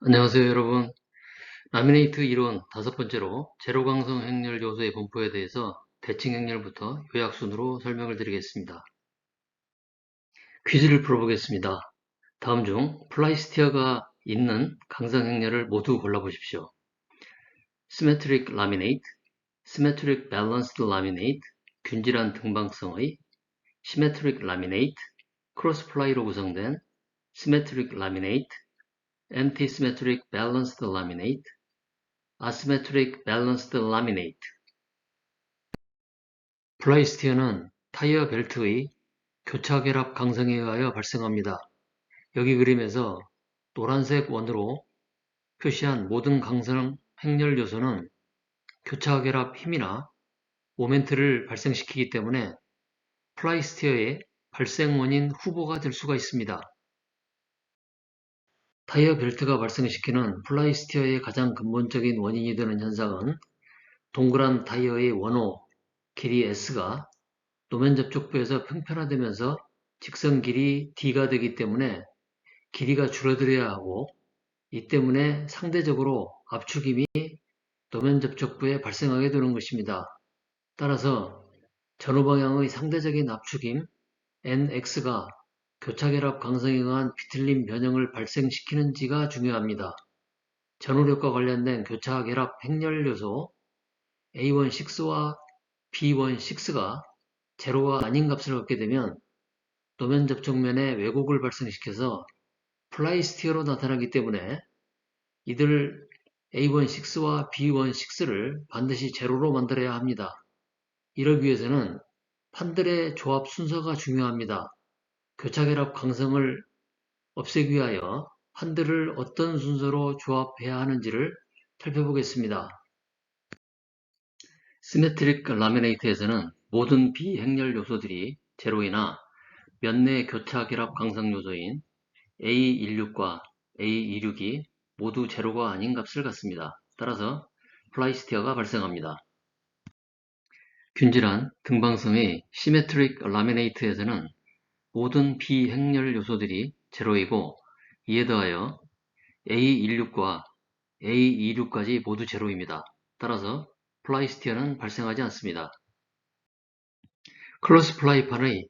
안녕하세요 여러분 라미네이트 이론 다섯 번째로 제로광성 행렬 요소의 분포에 대해서 대칭 행렬부터 요약순으로 설명을 드리겠습니다. 퀴즈를 풀어보겠습니다. 다음 중 플라이스티어가 있는 강성 행렬을 모두 골라보십시오. Symmetric Laminate, Symmetric Balanced Laminate, 균질한 등방성의 Symmetric Laminate, 크로스플라이로 구성된 Symmetric Laminate, antisymmetric balanced laminate, asymmetric balanced laminate. 플라이스티어는 타이어 벨트의 교차 결합 강성에 의하여 발생합니다. 여기 그림에서 노란색 원으로 표시한 모든 강성 행렬 요소는 교차 결합 힘이나 모멘트를 발생시키기 때문에 플라이스티어의 발생 원인 후보가 될 수가 있습니다. 타이어 벨트가 발생시키는 플라이스티어의 가장 근본적인 원인이 되는 현상은 동그란 타이어의 원호 길이 S가 노면 접촉부에서 평편화되면서 직선 길이 D가 되기 때문에 길이가 줄어들어야 하고 이 때문에 상대적으로 압축임이 노면 접촉부에 발생하게 되는 것입니다. 따라서 전후 방향의 상대적인 압축임 NX가 교차결합 강성에 의한 비틀림 변형을 발생시키는지가 중요합니다. 전후력과 관련된 교차결합 행렬 요소 A16와 B16가 제로가 아닌 값을 얻게 되면 도면 접촉면에 왜곡을 발생시켜서 플라이스티어로 나타나기 때문에 이들 A16와 B16를 반드시 제로로 만들어야 합니다. 이러기 위해서는 판들의 조합 순서가 중요합니다. 교차결합 강성을 없애기 위하여 판들을 어떤 순서로 조합해야 하는지를 살펴보겠습니다. 시메트릭 라미네이트에서는 모든 비행렬 요소들이 제로이나 면내 교차결합 강성 요소인 A16과 A26이 모두 제로가 아닌 값을 갖습니다. 따라서 플라이스티어가 발생합니다. 균질한 등방성의 시메트릭 라미네이트에서는 모든 비행렬 요소들이 제로이고 이에 더하여 A16과 A26까지 모두 제로입니다. 따라서 플라이스티어는 발생하지 않습니다. 클로스 플라이판의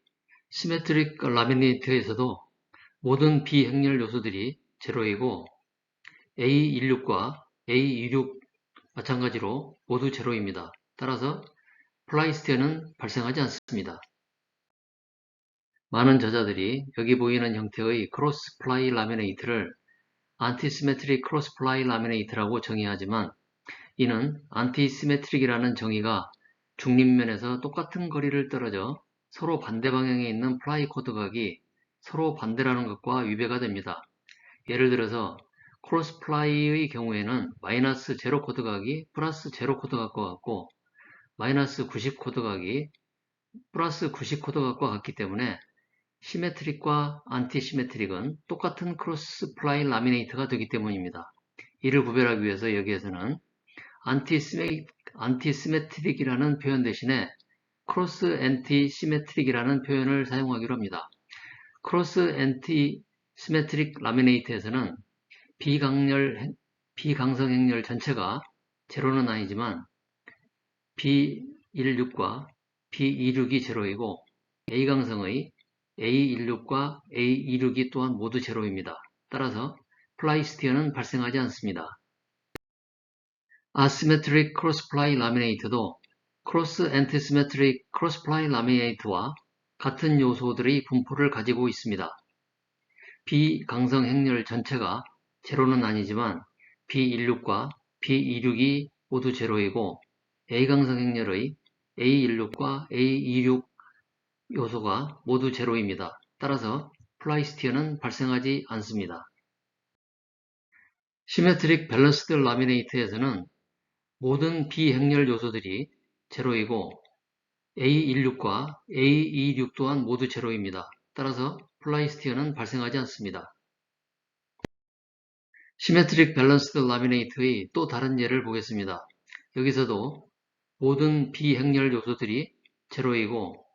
시메트릭 라미네이트에서도 모든 비행렬 요소들이 제로이고 A16과 A26 마찬가지로 모두 제로입니다. 따라서 플라이스티어는 발생하지 않습니다. 많은 저자들이 여기 보이는 형태의 크로스 플라이 라미네이트를 안티시메트릭 크로스 플라이 라미네이트라고 정의하지만 이는 안티시메트릭이라는 정의가 중립면에서 똑같은 거리를 떨어져 서로 반대 방향에 있는 플라이 코드각이 서로 반대라는 것과 위배가 됩니다. 예를 들어서 크로스 플라이의 경우에는 마이너스 제로 코드각이 플러스 제로 코드각과 같고 마이너스 90 코드각이 플러스 90 코드각과 같기 때문에 시메트릭과 안티시메트릭은 똑같은 크로스 플라이 라미네이트가 되기 때문입니다. 이를 구별하기 위해서 여기에서는 안티시메, 안티시메트릭 이라는 표현 대신에 크로스 엔티시메트릭이라는 표현을 사용하기로 합니다. 크로스 엔티시메트릭 라미네이트에서는 비강렬, 비강성 행렬 전체가 제로는 아니지만 B16과 B26이 제로이고 A강성의 A16과 A26이 또한 모두 제로입니다. 따라서 플라이스티어는 발생하지 않습니다. 아시메트릭 크로스플라이 라미네이트도 크로스 엔티시메트릭 크로스플라이 라미네이트와 같은 요소들의 분포를 가지고 있습니다. 비강성 행렬 전체가 제로는 아니지만 B16과 B26이 모두 제로이고 A강성 행렬의 A16과 A26 요소가 모두 제로입니다. 따라서 플라이스티어는 발생하지 않습니다. 시메트릭 밸런스드 라미네이트에서는 모든 비행렬 요소들이 제로이고 A16과 A26 또한 모두 제로입니다. 따라서 플라이스티어는 발생하지 않습니다. 시메트릭 밸런스드 라미네이트의 또 다른 예를 보겠습니다. 여기서도 모든 비행렬 요소들이 제로이고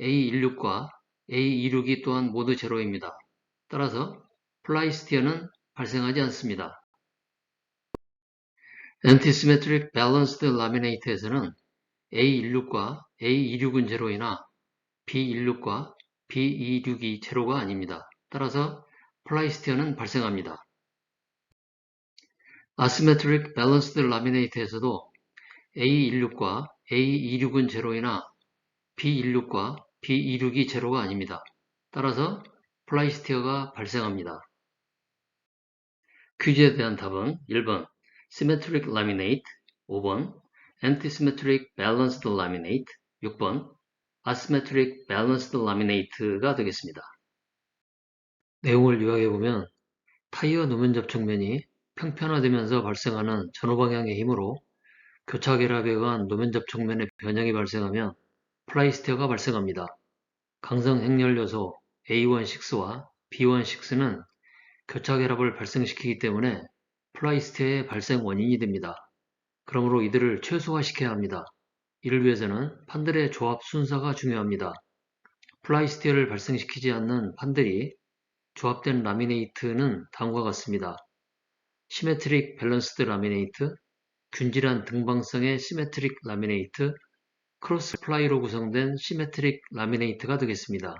A16과 A26이 또한 모두 제로입니다. 따라서 플라이스티어는 발생하지 않습니다. Antisymmetric Balanced Laminate에서는 A16과 A26은 제로이나 B16과 B26이 제로가 아닙니다. 따라서 플라이스티어는 발생합니다. Asymmetric Balanced Laminate에서도 A16과 A26은 제로이나 B16과 B26이 제로가 아닙니다. 따라서 플라이스티어가 발생합니다. 퀴즈에 대한 답은 1번 Symmetric Laminate, 5번 Antisymmetric Balanced Laminate, 6번 Asymmetric Balanced Laminate가 되겠습니다. 내용을 요약해보면 타이어 노면 접촉면이 평편화되면서 발생하는 전후방향의 힘으로 교차결합에 의한 노면 접촉면의 변형이 발생하면 플라이스티어가 발생합니다. 강성 요소 A16와 B16는 교차결합을 발생시키기 때문에 플라이스티어의 발생 원인이 됩니다. 그러므로 이들을 최소화시켜야 합니다. 이를 위해서는 판들의 조합 순서가 중요합니다. 플라이스티어를 발생시키지 않는 판들이 조합된 라미네이트는 다음과 같습니다. 시메트릭 밸런스드 라미네이트, 균질한 등방성의 시메트릭 라미네이트, 크로스 플라이로 구성된 시메트릭 라미네이트가 되겠습니다.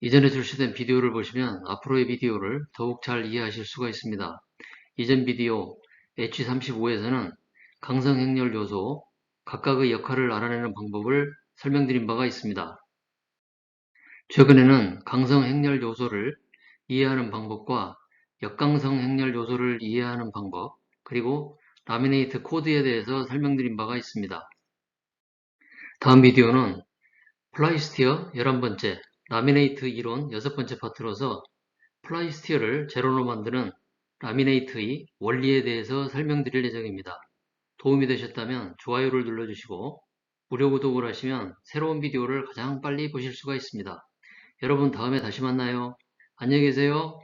이전에 출시된 비디오를 보시면 앞으로의 비디오를 더욱 잘 이해하실 수가 있습니다. 이전 비디오 H35에서는 강성 행렬 요소 각각의 역할을 알아내는 방법을 설명드린 바가 있습니다. 최근에는 강성 행렬 요소를 이해하는 방법과 역강성 행렬 요소를 이해하는 방법, 그리고 라미네이트 코드에 대해서 설명드린 바가 있습니다. 다음 비디오는 플라이스티어 11번째, 라미네이트 이론 6번째 파트로서 플라이스티어를 제로로 만드는 라미네이트의 원리에 대해서 설명드릴 예정입니다. 도움이 되셨다면 좋아요를 눌러주시고 무료 구독을 하시면 새로운 비디오를 가장 빨리 보실 수가 있습니다. 여러분 다음에 다시 만나요. 안녕히 계세요.